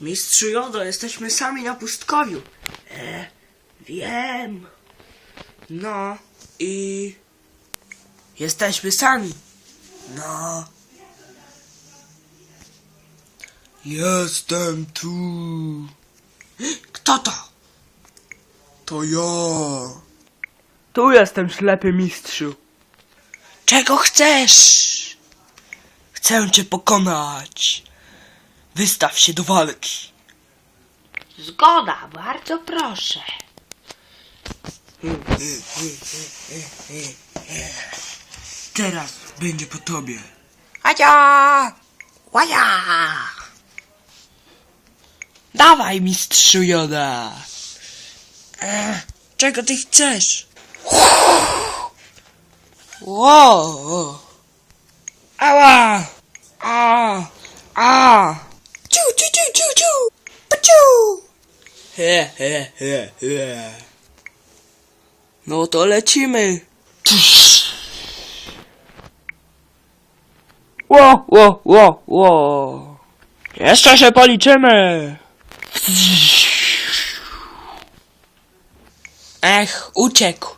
Mistrzu Jodo, jesteśmy sami na pustkowiu. E, wiem. No i... Jesteśmy sami. No. Jestem tu. Kto to? To ja. Tu jestem ślepy mistrzu. Czego chcesz? Chcę cię pokonać. Wystaw się do walki. Zgoda, bardzo proszę. Teraz będzie po tobie. Aja! Łaja! Dawaj, mistrzu Joda! E, czego ty chcesz? Wow! Ała! A! A! Ciu, ciu, ciu, ciu, ciu! Paciu! He, he, he, he. No to lecimy. Ło, ło, ło, ło. Jeszcze się policzymy. Ech, uciekł.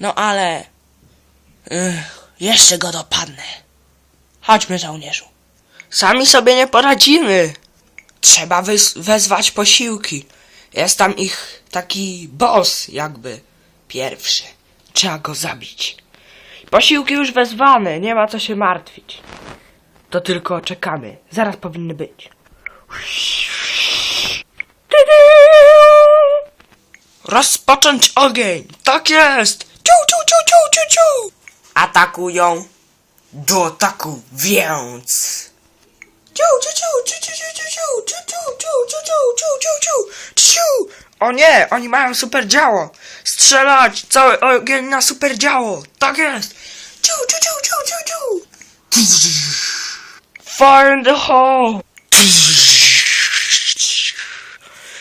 No ale... Ech, jeszcze go dopadnę. Chodźmy, żołnierzu. Sami sobie nie poradzimy. Trzeba wezwać posiłki. Jest tam ich taki boss, jakby. Pierwszy. Trzeba go zabić. Posiłki już wezwane, nie ma co się martwić. To tylko czekamy. Zaraz powinny być. Rozpocząć ogień! Tak jest! Ciu, ciu, ciu, ciu, ciu, ciu! Atakują do ataku, więc... O nie, oni mają super działo! Strzelać! Cały ogień na super działo! Tak jest! Ciu, ciu, ciu! Fire in the hole!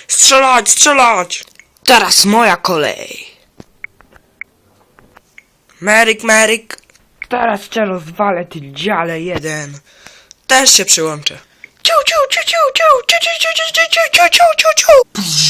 Strzelać, strzelać! Teraz moja kolej. Meryk, Meryk. Teraz cię rozwalę, ty dziale jeden. Też się przyłączę. Ciu, ciu, ciu, ciu, ciu, ciu, ciu, ciu, ciu, ciu, ciu, ciu, ciu, ciu.